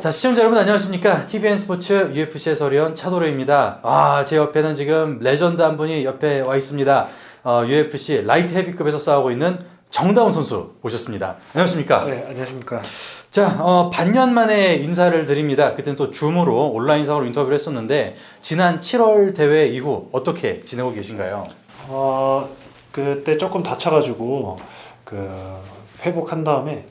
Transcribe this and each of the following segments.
자, 시청자 여러분 안녕하십니까? TVN 스포츠 UFC 해설위원 차도로입니다. 아, 제 옆에는 지금 레전드 한 분이 옆에 와 있습니다. 어, UFC 라이트 헤비급에서 싸우고 있는 정다운 선수 모셨습니다. 안녕하십니까? 네, 안녕하십니까. 자, 어, 반년 만에 인사를 드립니다. 그때는 또 줌으로 온라인상으로 인터뷰를 했었는데 지난 7월 대회 이후 어떻게 지내고 계신가요? 어, 그때 조금 다쳐가지고 그 회복한 다음에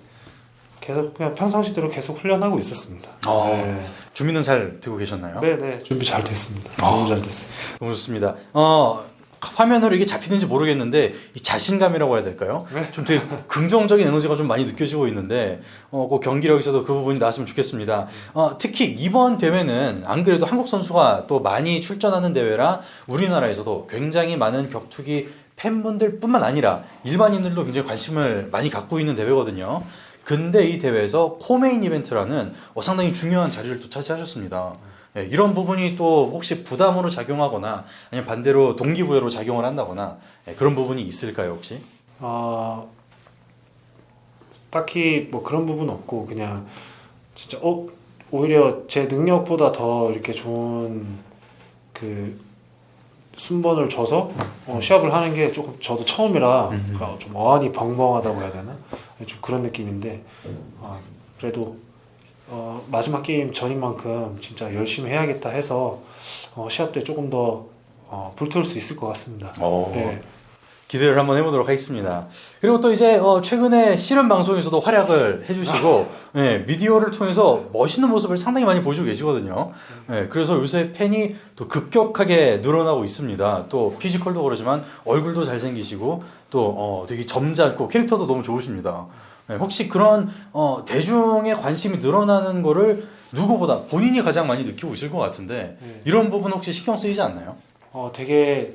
계속 그냥 평상시대로 계속 훈련하고 있었습니다. 어. 네. 준비는 잘 되고 계셨나요? 네, 네, 준비 잘 됐습니다. 아. 너무 잘 됐어요. 너무 좋습니다. 어, 화면으로 이게 잡히는지 모르겠는데 이 자신감이라고 해야 될까요? 네. 좀 되게 긍정적인 에너지가 좀 많이 느껴지고 있는데 어, 그 경기력에서도 그 부분이 나왔으면 좋겠습니다. 어, 특히 이번 대회는 안 그래도 한국 선수가 또 많이 출전하는 대회라 우리나라에서도 굉장히 많은 격투기 팬분들뿐만 아니라 일반인들도 굉장히 관심을 많이 갖고 있는 대회거든요. 근데 이 대회에서 코메인 이벤트라는 어, 상당히 중요한 자리를 또 차지하셨습니다. 예, 이런 부분이 또 혹시 부담으로 작용하거나 아니면 반대로 동기부여로 작용을 한다거나 예, 그런 부분이 있을까요 혹시? 어, 딱히 뭐 그런 부분 없고 그냥 진짜 어 오히려 제 능력보다 더 이렇게 좋은 그 순번을 줘서 어, 시합을 하는 게 조금 저도 처음이라 음. 좀 어안이 벙벙하다고 해야 되나 좀 그런 느낌인데 아, 그래도 어, 마지막 게임 전인 만큼 진짜 열심히 해야겠다 해서 어, 시합 때 조금 더 어, 불태울 수 있을 것 같습니다. 어, 네. 기대를 한번 해보도록 하겠습니다. 그리고 또 이제 어, 최근에 실험 방송에서도 활약을 해주시고 예, 미디어를 통해서 멋있는 모습을 상당히 많이 보여주고 계시거든요. 예, 그래서 요새 팬이 또 급격하게 늘어나고 있습니다. 또 피지컬도 그러지만 얼굴도 잘생기시고 또 어, 되게 점잖고 캐릭터도 너무 좋으십니다. 예, 혹시 그런 어, 대중의 관심이 늘어나는 거를 누구보다 본인이 가장 많이 느끼고 있을 것 같은데 네. 이런 부분 혹시 신경 쓰이지 않나요? 어 되게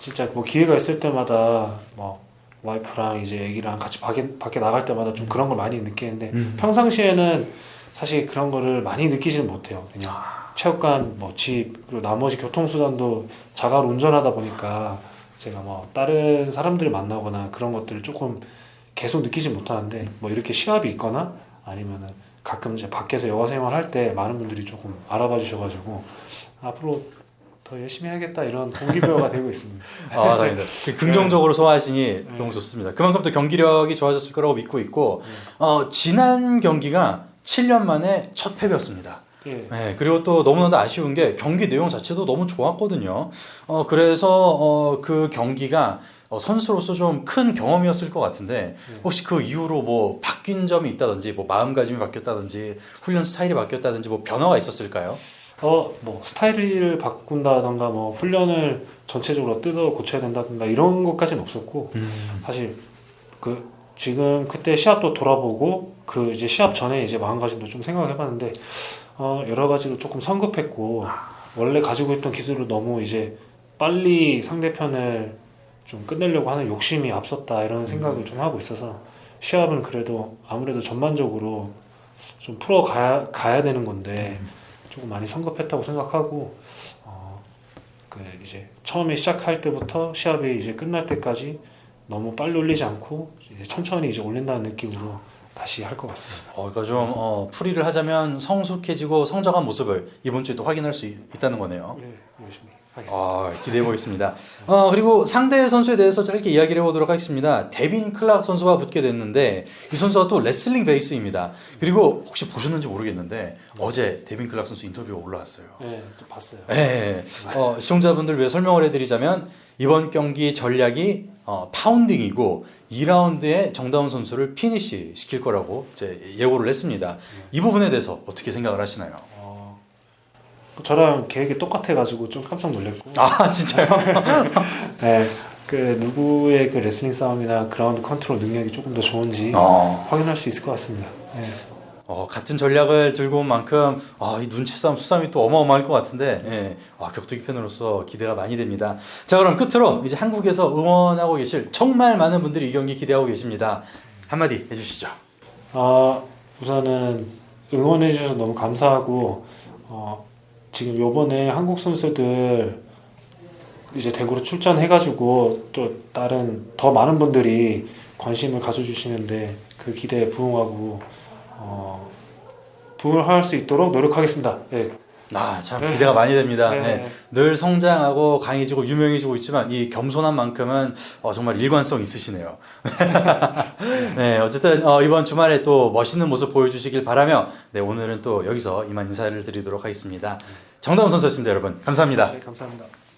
진짜 뭐 기회가 있을 때마다 뭐 와이프랑 이제 애기랑 같이 밖에 밖에 나갈 때마다 좀 그런 걸 많이 느끼는데 음. 평상시에는 사실 그런 거를 많이 느끼지는 못해요. 그냥 아. 체육관, 뭐 집, 그리고 나머지 교통수단도 자가로 운전하다 보니까 제가 뭐 다른 사람들을 만나거나 그런 것들을 조금 계속 느끼지 못하는데 뭐 이렇게 시합이 있거나 아니면은 가끔 이제 밖에서 여가 생활할 때 많은 분들이 조금 알아봐 주셔가지고 앞으로 더 열심히 해야겠다 이런 동기부여가 되고 있습니다. 아, 다행이다. 긍정적으로 소화하시니 네. 너무 좋습니다. 그만큼 또 경기력이 좋아졌을 거라고 믿고 있고, 네. 어, 지난 경기가 7년 만에 첫 패배였습니다. 예. 네, 그리고 또 너무나도 아쉬운 게 경기 내용 자체도 너무 좋았거든요. 어, 그래서 어, 그 경기가 어, 선수로서 좀 큰 경험이었을 것 같은데 네. 혹시 그 이후로 뭐 바뀐 점이 있다든지 뭐 마음가짐이 바뀌었다든지 훈련 스타일이 바뀌었다든지 뭐 변화가 있었을까요? 어, 뭐 스타일을 바꾼다던가 뭐 훈련을 전체적으로 뜯어 고쳐야 된다던가 이런 것까지는 없었고 사실 그 지금 그때 시합도 돌아보고 그 이제 시합 전에 이제 마음가짐도 좀 생각해봤는데 어 여러 가지로 조금 성급했고 원래 가지고 있던 기술을 너무 이제 빨리 상대편을 좀 끝내려고 하는 욕심이 앞섰다 이런 생각을 좀 하고 있어서 시합은 그래도 아무래도 전반적으로 좀 풀어 가야 가야 되는 건데 조금 많이 성급했다고 생각하고 어, 그 이제 처음에 시작할 때부터 시합이 이제 끝날 때까지 너무 빨리 올리지 않고 이제 천천히 이제 올린다는 느낌으로 다시 할 것 같습니다. 어, 그러니까 좀 어, 풀이를 하자면 성숙해지고 성장한 모습을 이번 주에 또 확인할 수 있, 다는 거네요. 네, 열심히 하겠습니다. 아, 기대해 보겠습니다. 어, 그리고 상대 선수에 대해서 짧게 이야기를 해보도록 하겠습니다. 데빈 클락 선수와 붙게 됐는데 이 선수가 또 레슬링 베이스입니다. 그리고 혹시 보셨는지 모르겠는데 어제 데빈 클락 선수 인터뷰가 올라왔어요. 네, 좀 봤어요. 네, 어, 시청자분들 위해 설명을 해드리자면 이번 경기 전략이 어, 파운딩이고 2라운드에 정다운 선수를 피니시 시킬 거라고 예고를 했습니다. 이 부분에 대해서 어떻게 생각을 하시나요? 어, 저랑 계획이 똑같아가지고 좀 깜짝 놀랐고, 아 진짜요? 네, 그 누구의 그 레슬링 싸움이나 그라운드 컨트롤 능력이 조금 더 좋은지 어. 확인할 수 있을 것 같습니다. 네. 어, 같은 전략을 들고 온 만큼 아, 이 눈치 싸움, 수싸움이 또 어마어마할 것 같은데 예. 와, 격투기 팬으로서 기대가 많이 됩니다. 자 그럼 끝으로 이제 한국에서 응원하고 계실 정말 많은 분들이 이 경기 기대하고 계십니다. 한마디 해주시죠. 아 우선은 응원해 주셔서 너무 감사하고 어, 지금 요번에 한국 선수들 이제 대구로 출전해가지고 또 다른 더 많은 분들이 관심을 가져주시는데 그 기대에 부응하고 어, 부활할 수 있도록 노력하겠습니다. 예. 아, 참 기대가 많이 됩니다. 네. 네. 늘 성장하고 강해지고 유명해지고 있지만 이 겸손한 만큼은 어, 정말 일관성 있으시네요. 네, 어쨌든 어, 이번 주말에 또 멋있는 모습 보여주시길 바라며 네, 오늘은 또 여기서 이만 인사를 드리도록 하겠습니다. 정다운 선수였습니다, 여러분. 감사합니다. 네, 감사합니다.